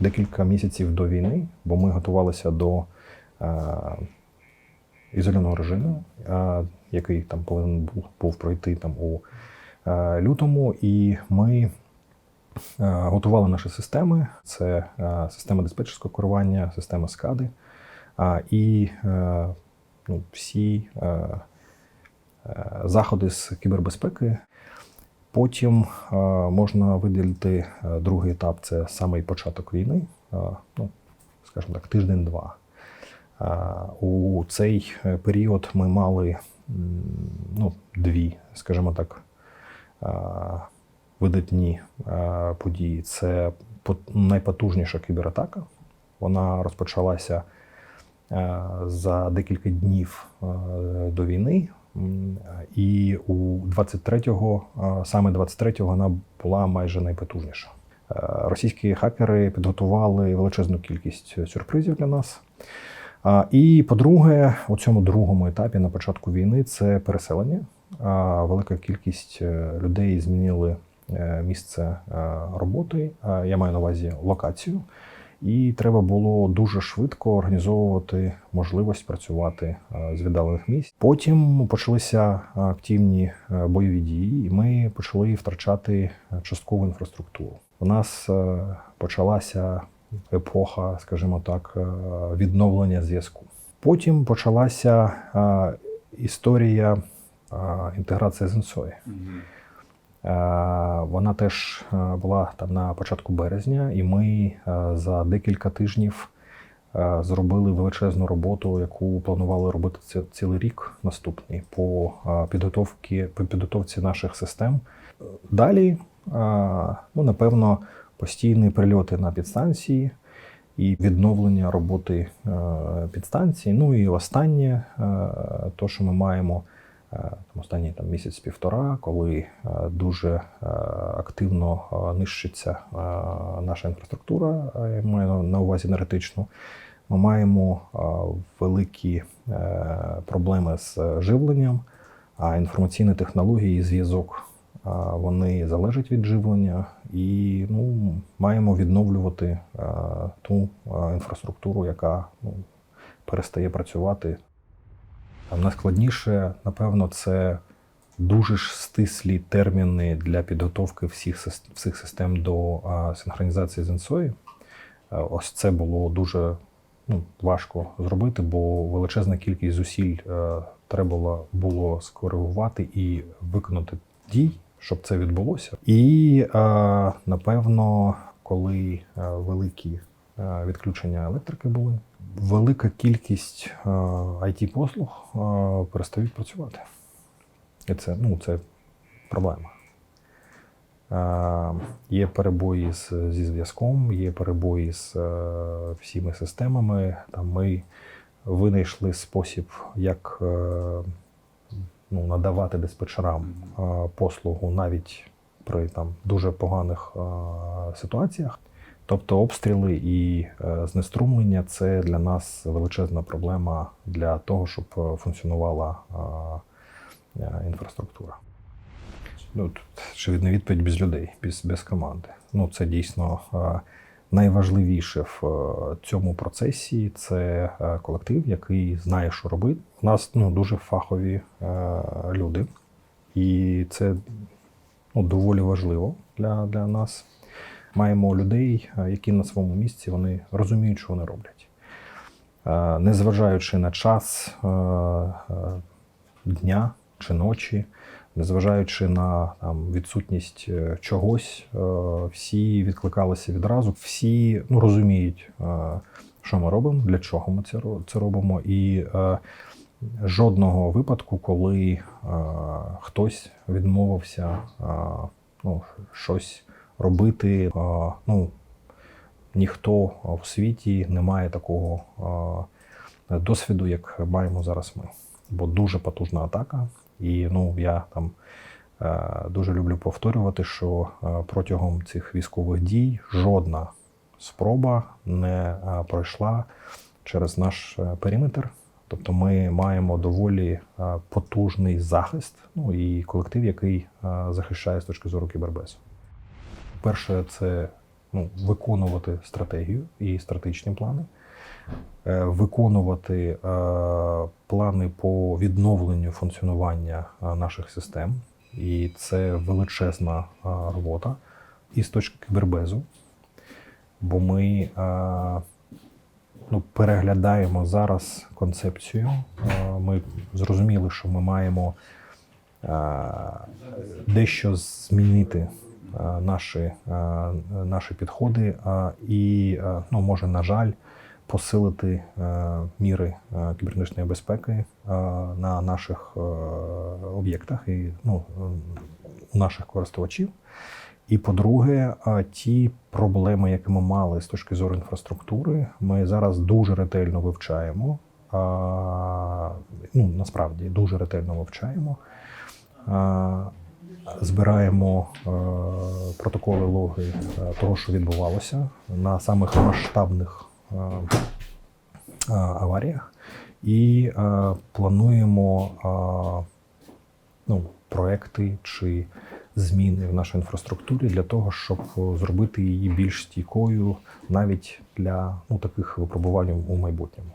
декілька місяців до війни, бо ми готувалися до е, ізольованого режиму, е, який там повинен був, пройти там у е, лютому, і ми готували наші системи. Це система диспетчерського керування, система скади. І ну, всі заходи з кібербезпеки. Потім е, можна виділити е, другий етап це самий початок війни, е, ну, скажімо так, тиждень-два. У цей період ми мали ну, дві, скажімо так, видатні події. Це найпотужніша кібератака. Вона розпочалася за декілька днів до війни. І у 23-го, е, саме 23-го, вона була майже найпотужніша. Е, Російські хакери підготували величезну кількість сюрпризів для нас. І по-друге, у цьому другому етапі на початку війни це переселення. Велика кількість е, людей змінили е, місце роботи. Я маю на увазі локацію. І треба було дуже швидко організовувати можливість працювати е, з віддалених місць. Потім почалися активні е, бойові дії, і ми почали втрачати часткову інфраструктуру. У нас е, почалася епоха, скажімо так, відновлення зв'язку. Потім почалася історія інтеграції з інсої. Е, Вона теж е, була там на початку березня, і ми е, за декілька тижнів зробили величезну роботу, яку планували робити ці- цілий рік наступний по підготовці, по підготовці наших систем. Далі, ну напевно, постійні прильоти на підстанції і відновлення роботи підстанції. Ну і останнє, то, що ми маємо там останній там місяць-півтора, коли е, дуже е, активно е, нищиться е, наша інфраструктура, е, я маю на- увазі енергетичну. Ми маємо е, великі е, проблеми з живленням, а інформаційні технології і зв'язок е, вони залежать від живлення, і ну, маємо відновлювати е, ту е, інфраструктуру, яка ну, перестає працювати. А Найскладніше, напевно, це дуже ж стислі терміни для підготовки всіх, всіх систем до синхронізації з інсої. Е, Ось це було дуже ну, важко зробити, бо величезна кількість зусиль е, треба було, скоригувати і виконати дій, щоб це відбулося. І е, напевно, коли великі відключення електрики були, велика кількість е, it послуг е, перестають працювати. І це, ну, це проблема. Е, Є перебої з, зі зв'язком, є перебої з е, всіма системами. Там ми винайшли спосіб, як е, ну, надавати диспетчерам е, послугу навіть при там, дуже поганих е, ситуаціях. Тобто обстріли і е, знеструмлення це для нас величезна проблема для того, щоб е, функціонувала е, інфраструктура. Ну, очевидна відповідь без людей, без, без команди. Ну, це дійсно найважливіше в цьому процесі це колектив, який знає, що робити. У нас ну, дуже фахові люди, і це ну, доволі важливо для, для нас. Маємо людей, е, які на своєму місці вони розуміють, що вони роблять. Е, Незважаючи на час е, дня чи ночі, незважаючи на там, відсутність чогось, всі відкликалися відразу, всі ну, розуміють, що ми робимо, для чого ми це, робимо. І жодного випадку, коли хтось відмовився ну, щось робити. ну, ніхто в світі не має такого досвіду, як маємо зараз ми. Бо дуже потужна атака. І ну, я там е, дуже люблю повторювати, що е, протягом цих військових дій жодна спроба не е, пройшла через наш периметр. Тобто ми маємо доволі потужний захист, ну і колектив, який захищає з точки зору кібербезу. Перше, це ну, виконувати стратегію і стратегічні плани, е, виконувати е, плани по відновленню функціонування е, наших систем. І це величезна робота і з точки кібербезу, бо ми ну, переглядаємо зараз концепцію. Ми зрозуміли, що ми маємо дещо змінити наші, е, наші підходи е, і, е, ну, може, на жаль, посилити е, міри е, кібернетичної безпеки е, на наших е, об'єктах і ну, е, у наших користувачів. І по-друге, ті проблеми, які ми мали з точки зору інфраструктури, ми зараз дуже ретельно вивчаємо. Ну, насправді дуже ретельно вивчаємо. Збираємо е, протоколи логи е, того, що відбувалося на самих масштабних е, аваріях, і плануємо ну, проекти чи зміни в нашій інфраструктурі для того, щоб зробити її більш стійкою навіть для ну, таких випробувань у майбутньому.